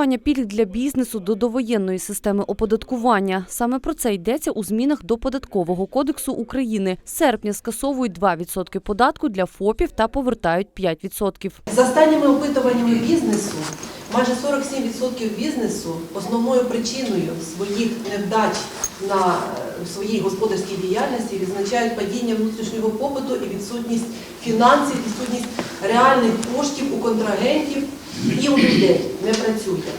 застосування пільг для бізнесу до довоєнної системи оподаткування. Саме про це йдеться у змінах до податкового кодексу України. З серпня скасовують 2% податку для ФОПів та повертають 5%. За останніми опитуваннями бізнесу, майже 47% бізнесу основною причиною своїх невдач на е, своїй господарській діяльності відзначають падіння внутрішнього попиту і відсутність фінансів, відсутність реальних коштів у контрагентів і у людей не працює.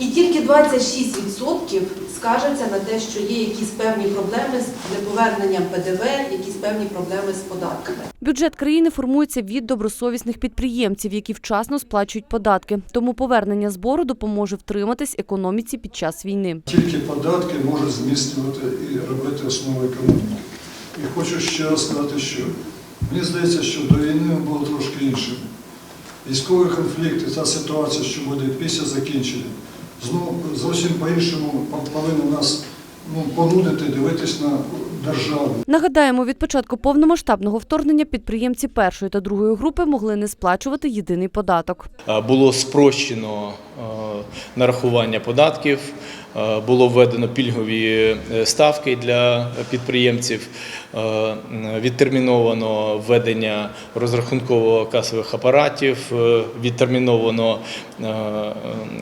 І тільки 26% скаржаться на те, що є якісь певні проблеми з неповерненням ПДВ, якісь певні проблеми з податками. Бюджет країни формується від добросовісних підприємців, які вчасно сплачують податки. Тому повернення збору допоможе втриматись економіці під час війни. Тільки податки можуть зміцнювати і робити основу економіки. І хочу ще раз сказати, що мені здається, що до війни було трошки іншим. Військовий конфлікт і та ситуація, що буде після закінчення, знову зовсім по-іншому повинна нас ну, понудити дивитись на державу. Нагадаємо, від початку повномасштабного вторгнення підприємці першої та другої групи могли не сплачувати єдиний податок. Е, Було спрощено е, нарахування податків, було введено пільгові е, ставки для підприємців, е, відтерміновано введення розрахунково-касових апаратів, е, відтерміновано е,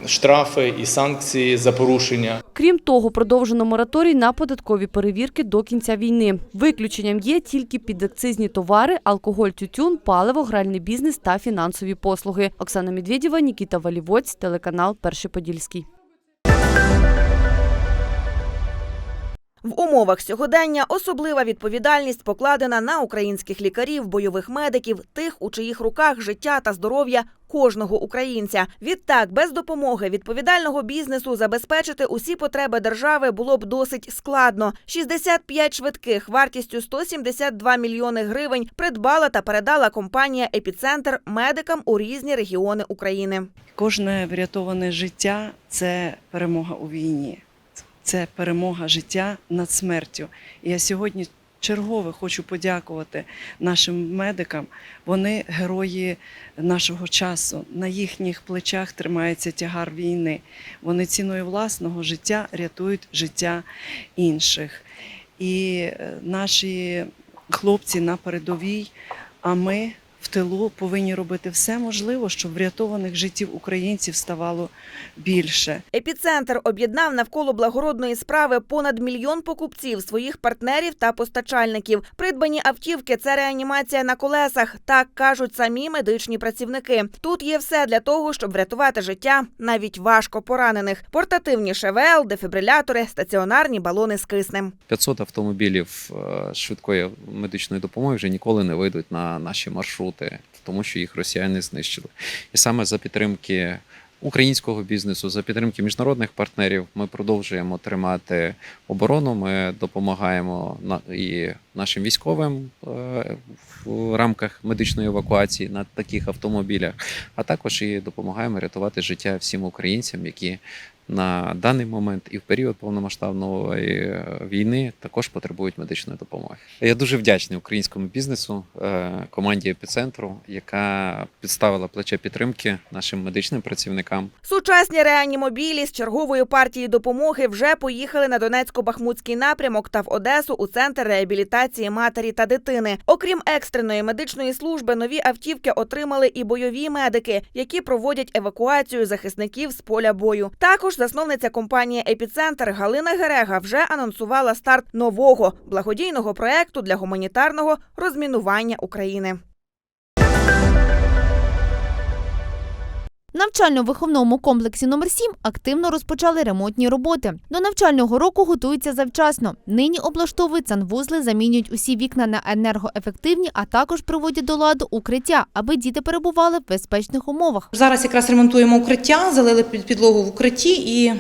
штрафи і санкції за порушення. Крім того, продовжено мораторій на податкові перевірки до кінця війни. Виключенням є тільки підакцизні товари, алкоголь, тютюн, паливо, гральний бізнес та фінансові послуги. Оксана Медведєва, Нікіта Валівоць, телеканал Перший Подільський. В умовах сьогодення особлива відповідальність покладена на українських лікарів, бойових медиків, тих, у чиїх руках життя та здоров'я кожного українця. Відтак, без допомоги відповідального бізнесу забезпечити усі потреби держави було б досить складно. 65 швидких вартістю 172 мільйони гривень придбала та передала компанія Епіцентр медикам у різні регіони України. Кожне врятоване життя це перемога у війні, це перемога життя над смертю. І я сьогодні чергове хочу подякувати нашим медикам. Вони герої нашого часу. На їхніх плечах тримається тягар війни. Вони ціною власного життя рятують життя інших. І е, наші хлопці на передовій, а ми в тилу повинні робити все можливе, щоб врятованих життів українців ставало більше. Епіцентр об'єднав навколо благородної справи понад мільйон покупців, своїх партнерів та постачальників. Придбані автівки це реанімація на колесах. Так кажуть самі медичні працівники. Тут є все для того, щоб врятувати життя навіть важко поранених. Портативні ШВЛ, дефібрилятори, стаціонарні балони з киснем. 500 автомобілів е, швидкої медичної допомоги вже ніколи не вийдуть на наші маршрути, тому що їх росіяни знищили. І саме за підтримки українського бізнесу, за підтримки міжнародних партнерів, ми продовжуємо тримати оборону. Ми допомагаємо і нашим військовим е, в рамках медичної евакуації на таких автомобілях, а також і допомагаємо рятувати життя всім українцям, які на даний момент і в період повномасштабної е, війни також потребують медичної допомоги. Я дуже вдячний українському бізнесу, е, команді епіцентру, яка підставила плече підтримки нашим медичним працівникам. Сучасні реанімобілі з чергової партії допомоги вже поїхали на Донецько-Бахмутський напрямок та в Одесу у центр реабілітації матері та дитини. Окрім екстреної медичної служби, нові автівки отримали і бойові медики, які проводять евакуацію захисників з поля бою. Також засновниця компанії Епіцентр Галина Герега вже анонсувала старт нового благодійного проекту для гуманітарного розмінування України. Навчально-виховному комплексі номер 7 активно розпочали ремонтні роботи. До навчального року готуються завчасно. Нині облаштовують санвузли, замінюють усі вікна на енергоефективні, а також приводять до ладу укриття, аби діти перебували в безпечних умовах. Зараз якраз ремонтуємо укриття, залили під- підлогу в укритті і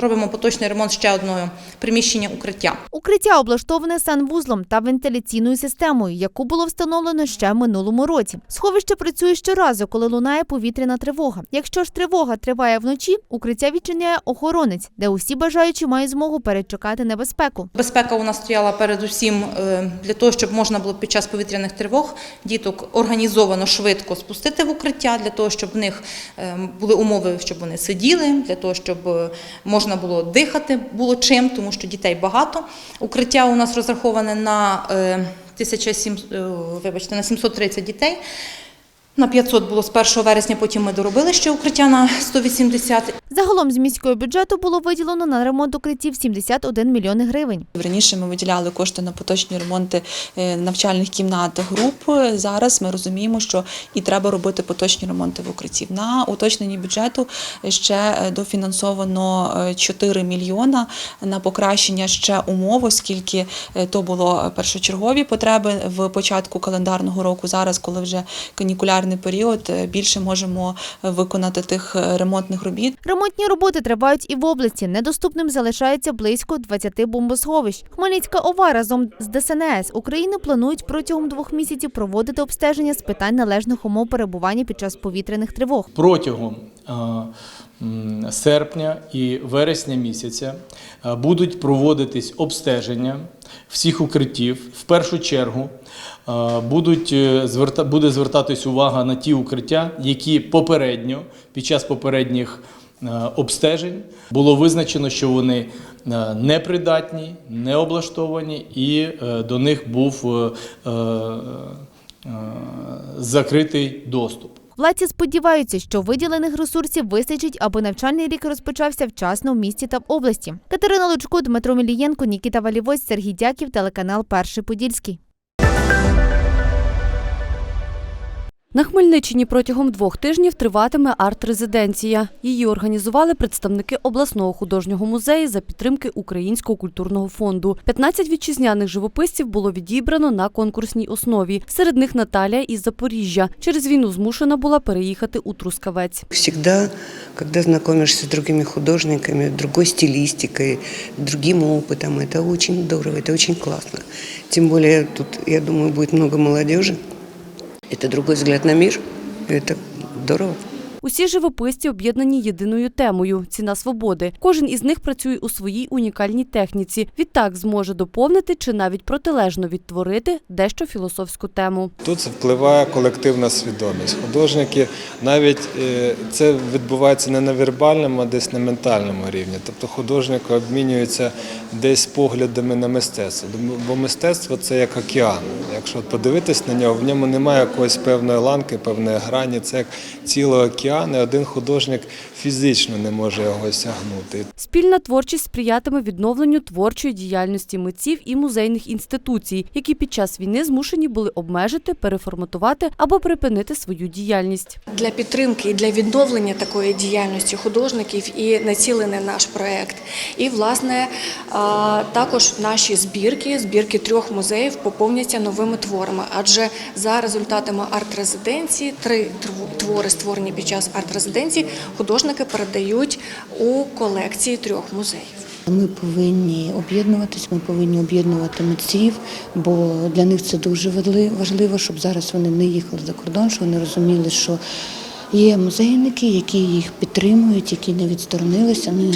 робимо поточний ремонт ще одного приміщення укриття. Укриття облаштоване санвузлом та вентиляційною системою, яку було встановлено ще в минулому році. Сховище працює щоразу, коли лунає повітряна тривога. Якщо ж тривога триває вночі, укриття відчиняє охоронець, де усі бажаючі мають змогу перечекати небезпеку. Безпека у нас стояла передусім е, для того, щоб можна було під час повітряних тривог діток організовано швидко спустити в укриття, для того, щоб в них е, були умови, щоб вони сиділи, для того, щоб е, можна було дихати було чим, тому що дітей багато. Укриття у нас розраховане на е, 1700, е, вибачте, на 730 дітей. На 500 було з 1 вересня, потім ми доробили ще укриття на 180. Загалом з міського бюджету було виділено на ремонт укриттів 71 мільйони гривень. Раніше ми виділяли кошти на поточні ремонти е, навчальних кімнат груп. Зараз ми розуміємо, що і треба робити поточні ремонти в укритті. На уточненні бюджету ще е, дофінансовано е, 4 мільйона на покращення ще умов, оскільки е, то було першочергові потреби в початку календарного року. Зараз, коли вже канікулярний період, е, більше можемо е, виконати тих е, ремонтних робіт. Ремонтні роботи тривають і в області. Недоступним залишається близько 20 бомбосховищ. Хмельницька ОВА разом з ДСНС України планують протягом двох місяців проводити обстеження з питань належних умов перебування під час повітряних тривог. Протягом серпня і вересня місяця будуть проводитись обстеження всіх укриттів. В першу чергу е, будуть е, буде звертатись увага на ті укриття, які попередньо під час попередніх е, обстежень було визначено, що вони непридатні, не облаштовані, і до них був закритий доступ. Владці сподіваються, що виділених ресурсів вистачить, аби навчальний рік розпочався вчасно в місті та в області. Катерина Лучко, Дмитро Мілієнко, Нікіта Валівось, Сергій Дяків, телеканал Перший Подільський. На Хмельниччині протягом двох тижнів триватиме арт-резиденція. Її організували представники обласного художнього музею за підтримки Українського культурного фонду. 15 вітчизняних живописців було відібрано на конкурсній основі. Серед них Наталія із Запоріжжя. Через війну змушена була переїхати у Трускавець. Всегда, когда знакомишься с другими художниками, другой стилистикой, другим опытом, это очень здорово, это очень классно. Тем более тут, я думаю, будет много молодежи. Это другой взгляд на мир. Это здорово. Усі живописці об'єднані єдиною темою ціна свободи. Кожен із них працює у своїй унікальній техніці. Відтак зможе доповнити чи навіть протилежно відтворити дещо філософську тему. Тут впливає колективна свідомість. Художники навіть е, це відбувається не на вербальному, а десь на ментальному рівні. Тобто художники обмінюються десь поглядами на мистецтво. Бо мистецтво це як океан. Якщо подивитись на нього, в ньому немає якоїсь певної ланки, певної грані. Це як цілий океан, і один художник фізично не може його сягнути. Спільна творчість сприятиме відновленню творчої діяльності митців і музейних інституцій, які під час війни змушені були обмежити, переформатувати або припинити свою діяльність. Для підтримки і для відновлення такої діяльності художників і націлений наш проект. І, власне, також наші збірки, збірки трьох музеїв поповняться новими творами. Адже за результатами арт-резиденції, три тв- твори, створені під час арт-резиденції, художники передають у колекції трьох музеїв. Ми повинні об'єднуватись, ми повинні об'єднувати митців, бо для них це дуже важливо, щоб зараз вони не їхали за кордон, щоб вони розуміли, що є музейники, які їх підтримують, які не відсторонилися. Вони,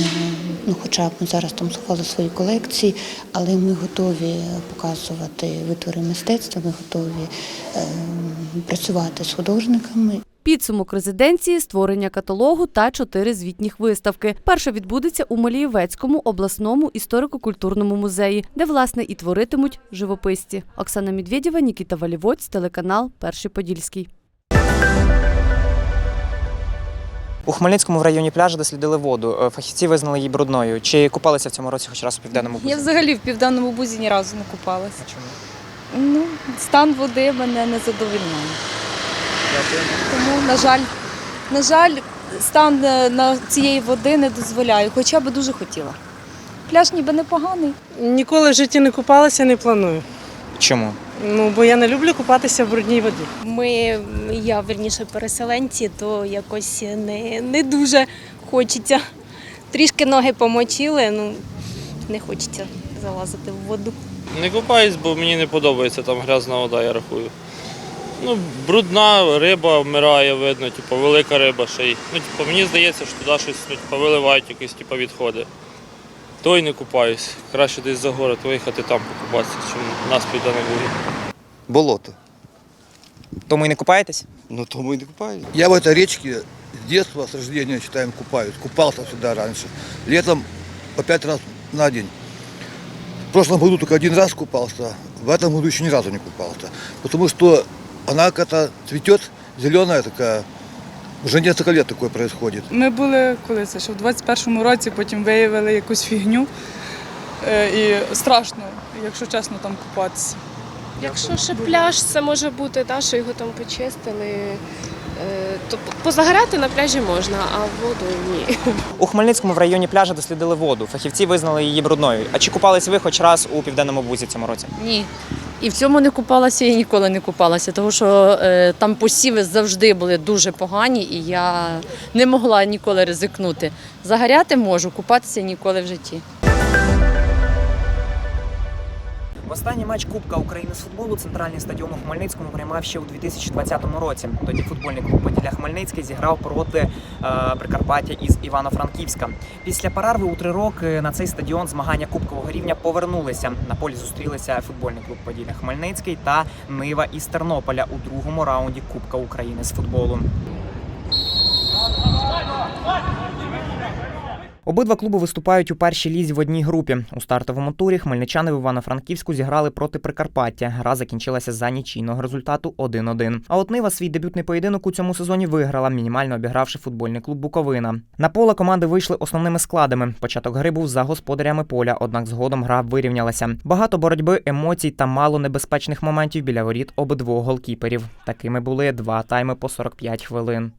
ну, хоча б ми зараз там сховали свої колекції, але ми готові показувати витвори мистецтва, ми готові е, працювати з художниками. Підсумок резиденції, створення каталогу та чотири звітніх виставки. Перша відбудеться у Малієвецькому обласному історико-культурному музеї, де власне і творитимуть живописці. Оксана Медведєва, Нікіта Валівоць, телеканал Перший Подільський. У Хмельницькому в районі пляжу дослідили воду. Е, Фахівці визнали її брудною. Чи купалися в цьому році хоч раз у південному бузі? Я взагалі в південному бузі ні разу не купалася. Чому? Ну, стан води мене не задовольняє. Тому, на жаль, на жаль, стан е, на цієї води не дозволяє, хоча би дуже хотіла. Пляж ніби непоганий. Ніколи в житті не купалася, не планую. Чому? Ну, бо я не люблю купатися в брудній воді. Ми, я верніше переселенці, то якось не, не дуже хочеться Трішки ноги помочили, ну не хочеться залазити в воду. Не купаюсь, бо мені не подобається там грязна вода, я рахую. Ну, брудна риба вмирає, видно, типу, велика риба ще й. Ну, типу, мені здається, що туди щось ну, типу, виливають якісь типу, відходи. То й не купаюсь. Краще десь за город виїхати там покупатися, чим нас піде на вугі. Болото. Тому і не купаєтесь? Ну, тому и не купаюсь. Я в этой речке с детства, с рождения, считаем, купаюсь. Купался всегда раньше. Летом по пять раз на день. В прошлом году только один раз купался, в этом году еще ни разу не купался. Потому что она как-то цветет, зеленая такая. Уже несколько лет такое происходит. Ми були коли це, ще в 21-му році, потім виявили якусь фігню. Е, І страшно, якщо чесно, там купатися. Якщо ще пляж, це може бути, та, що його там почистили, то позагорати на пляжі можна, а воду ні. У Хмельницькому в районі пляжа дослідили воду. Фахівці визнали її брудною. А чи купались ви хоч раз у південному бузі цьому році? Ні. І в цьому не купалася і ніколи не купалася, тому що е, там посіви завжди були дуже погані, і я не могла ніколи ризикнути. Загоряти можу, купатися ніколи в житті. Останній матч Кубка України з футболу центральний стадіон у Хмельницькому приймав ще у 2020 році. Тоді футбольний клуб Поділля Хмельницький зіграв проти е, Прикарпаття із Івано-Франківська. Після перерви у три роки на цей стадіон змагання кубкового рівня повернулися. На полі зустрілися футбольний клуб Поділля Хмельницький та Нива із Тернополя у другому раунді Кубка України з футболу. Обидва клуби виступають у першій лізі в одній групі. У стартовому турі хмельничани в Івано-Франківську зіграли проти Прикарпаття. Гра закінчилася за нічийного результату 1-1. А от Нива свій дебютний поєдинок у цьому сезоні виграла, мінімально обігравши футбольний клуб Буковина. На поле команди вийшли основними складами. Початок гри був за господарями поля, однак згодом гра вирівнялася. Багато боротьби, емоцій та мало небезпечних моментів біля воріт обидвох голкіперів. Такими були два тайми по 45 хвилин.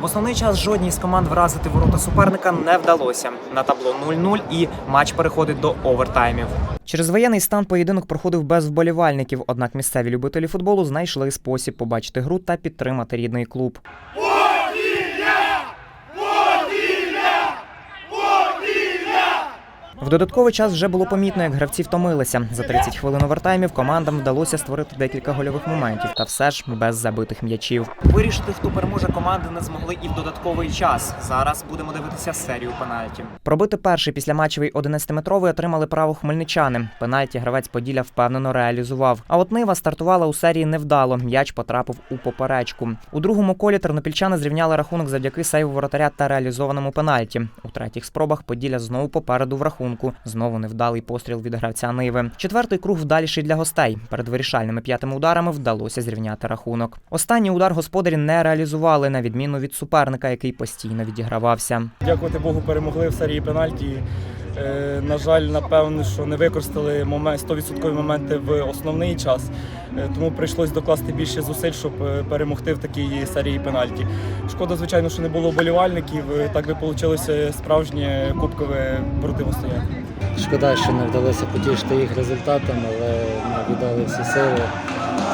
В основний час жодній з команд вразити ворота суперника не вдалося. На табло 0-0 і матч переходить до овертаймів. Через воєнний стан поєдинок проходив без вболівальників, однак місцеві любителі футболу знайшли спосіб побачити гру та підтримати рідний клуб. В додатковий час вже було помітно, як гравці втомилися. За 30 хвилин овертаймів командам вдалося створити декілька гольових моментів, та все ж без забитих м'ячів. Вирішити, хто переможе команди, не змогли і в додатковий час. Зараз будемо дивитися серію пенальті. Пробити перший післяматчевий 11-метровий отримали право хмельничани. Пенальті гравець Поділля впевнено реалізував. А от Нива стартувала у серії невдало. М'яч потрапив у поперечку. У другому колі тернопільчани зрівняли рахунок завдяки сейву воротаря та реалізованому пенальті. У третіх спробах Поділля знову попереду в рахунку. Знову невдалий постріл від гравця Ниви. Четвертий круг вдаліший для гостей. Перед вирішальними п'ятими ударами вдалося зрівняти рахунок. Останній удар господарі не реалізували на відміну від суперника, який постійно відігравався. Дякувати Богу, перемогли в серії пенальті. Е, На жаль, напевно, що не використали момент 100% моменти в основний час, Е, тому прийшлось докласти більше зусиль, щоб е, перемогти в такій серії пенальті. Шкода, звичайно, що не було болівальників. Так би вийшло справжнє кубкове противостояння. Шкода, що не вдалося потішити їх результатом, але ми віддали всі сили.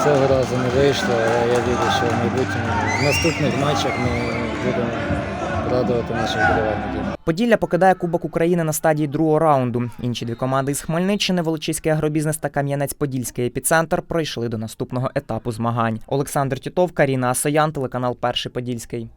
Цього разу не вийшло, але я вірю, що в майбутньому в наступних матчах ми будемо радувати наших вболівальників. Поділля покидає Кубок України на стадії другого раунду. Інші дві команди із Хмельниччини, Волочиський агробізнес та Кам'янець-Подільський епіцентр пройшли до наступного етапу змагань. Олександр Тітов, Каріна Асоян, телеканал Перший Подільський.